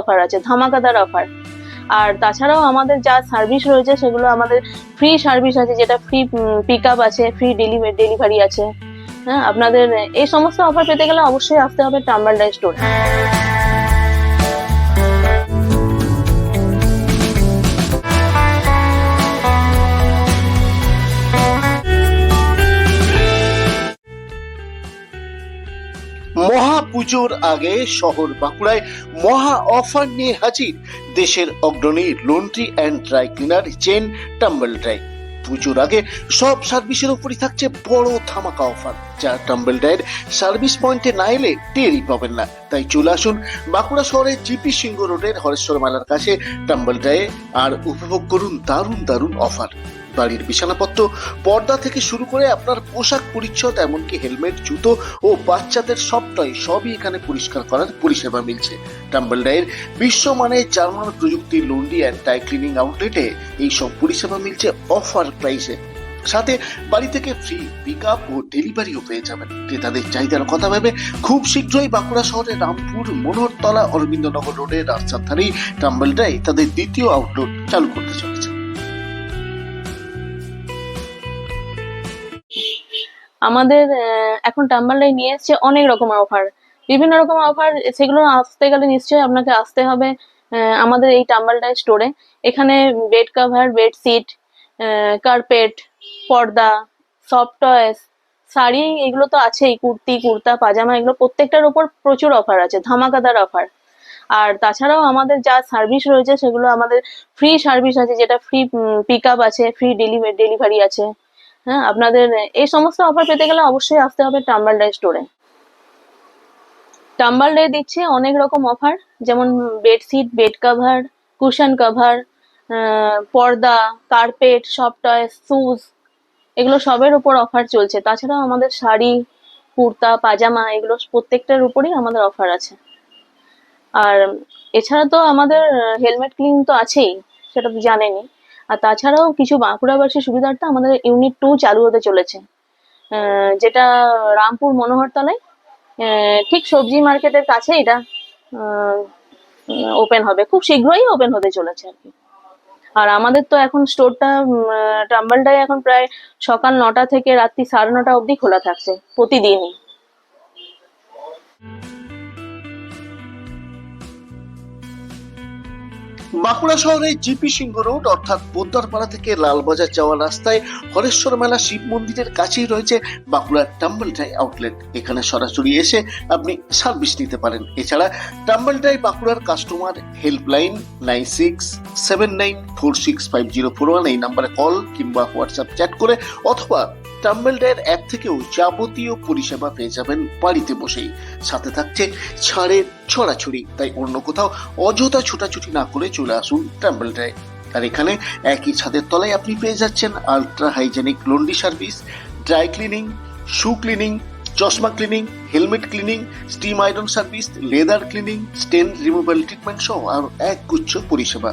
Offer আছে, ধামাকাদার offer আর তাছাড়াও আমাদের যা সার্ভিস রয়েছে, সেগুলো আমাদের ফ্রি সার্ভিস আছে, যেটা ফ্রি পিক আপ আছে ফ্রি ডেলিভারি আছে। হ্যাঁ আপনাদের এই সমস্ত অফার পেতে গেলে অবশ্যই আসতে হবে টাম্বার ডাই স্টোর পুজোর আগে শহর বাঁকুড়ায় মহা অফার নিয়ে হাজির। দেশের অগ্রণী laundry and dry cleaner chain tumble dry পুজোর আগে সব সার্ভিসের উপরই থাকছে বড় ধামাকা অফার, যা টাম্বল ড্রাইয়ের সার্ভিস পয়েন্টে না এলে টেরই পাবেন না। তাই চলে আসুন বাঁকুড়া শহরের জিপি সিংহ রোডের হরেশ্বর মালার কাছে টাম্বল ড্রাইয়ে আর উপভোগ করুন দারুণ দারুণ অফার। বাড়ির বিছানাপত্র, পর্দা থেকে শুরু করে আপনার পোশাক পরিচ্ছদ, এমনকি হেলমেট, জুতো ও বাচ্চাদের সবটাই সবই এখানে পরিষ্কার করার পরিষেবা মিলছে। টাম্বল ডায়ের বিশ্বমানের জার্মান প্রযুক্তির লন্ডি অ্যান্ড টাই ক্লিনিং আউটলেটে এই সব পরিষেবা মিলছে অফার প্রাইসে সাথে বাড়ি থেকে ফ্রি পিক আপ ও ডেলিভারিও পেয়ে যাবেন। ক্রেতাদের চাহিদার কথা ভেবে খুব শীঘ্রই বাঁকুড়া শহরের রামপুর, মনোহরতলা, অরবিন্দনগর রোডের রাস্তার ধারেই টাম্বল ডাই তাদের দ্বিতীয় আউটলেট চালু করতে চলেছে। আমাদের এখন টাম্বালাই নিয়ে এসছে অনেক রকমের অফার বিভিন্ন রকম অফার সেগুলো আসতে গেলে নিশ্চয়ই আপনাকে আসতে হবে আমাদের এই টাম্বালডাই স্টোরে এখানে বেড কভার বেডশিট কার্পেট পর্দা সফট টয়েস শাড়ি এগুলো তো আছেই, কুর্তি, কুর্তা, পাজামা এগুলো প্রত্যেকটার উপর প্রচুর অফার আছে, ধামাকাদার অফার আর তাছাড়াও আমাদের যা সার্ভিস রয়েছে, সেগুলো আমাদের ফ্রি সার্ভিস আছে, যেটা ফ্রি পিক আছে ফ্রি ডেলিভারি আছে। হ্যাঁ আপনাদের, এই সমস্ত অফার পেতে গেলে অবশ্যই আসতে হবে টাম্বাল ডে স্টোরে টাম্বাল ডে দিচ্ছে অনেক রকম অফার যেমন bedsheet bed cover cushion cover পর্দা কার্পেট সফট টয়েস শুজ এগুলো সবের উপর অফার চলছে। তাছাড়াও আমাদের শাড়ি, কুর্তা, পাজামা, এগুলো প্রত্যেকটার উপরই আমাদের অফার আছে। আর এছাড়া তো আমাদের হেলমেট ক্লিন তো আছেই, সেটা তো জানেনই। আর তাছাড়াও কিছু বাঁকুড়াবাসী সুবিধার্থে আমাদের ইউনিট টু চালু হতে চলেছে। যেটা রামপুর মনোহরতলায় ঠিক সবজি মার্কেটের কাছে এটা ওপেন হবে। খুব শীঘ্রই ওপেন হতে চলেছে আর কি। আর আমাদের তো এখন স্টোরটা টাম্বালটাই এখন প্রায় সকাল নটা থেকে রাত্রি সাড়ে নটা অবধি খোলা থাকছে প্রতিদিনই। বাঁকুড়া শহরের জিপি সিংহ রোড, অর্থাৎ পোদ্দারপাড়া থেকে লালবাজার যাওয়ার রাস্তায় হরেশ্বর মেলা শিব মন্দিরের কাছেই রয়েছে বাঁকুড়ার টাম্বলটাই আউটলেট। এখানে সরাসরি এসে আপনি সার্ভিস নিতে পারেন। এছাড়া টাম্বলটাই বাঁকুড়ার customer helpline nine six seven nine four six five zero four one এই নাম্বারে কল কিংবা হোয়াটসঅ্যাপ চ্যাট করে অথবা টাম্বল ডায়ের অ্যাপ থেকেও যাবতীয় পরিষেবা পেয়ে যাবেন বাড়িতে বসেই। সাথে থাকছে ছাড়ের ছড়াছড়ি, তাই অন্য কোথাও অযথা ছোটাছুটি না করে চলে আসুন টাম্বল আর এখানে একই ছাদের তলায় আপনি পেয়ে যাচ্ছেন ultra hygienic laundry service dry cleaning shoe cleaning চশমা cleaning helmet cleaning steam iron service leather cleaning stain removal treatment সহ আর এক গুচ্ছ পরিষেবা।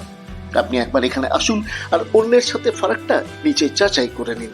আপনি একবার এখানে আসুন আর অন্যের সাথে ফারাকটা নিচে যাচাই করে নিন।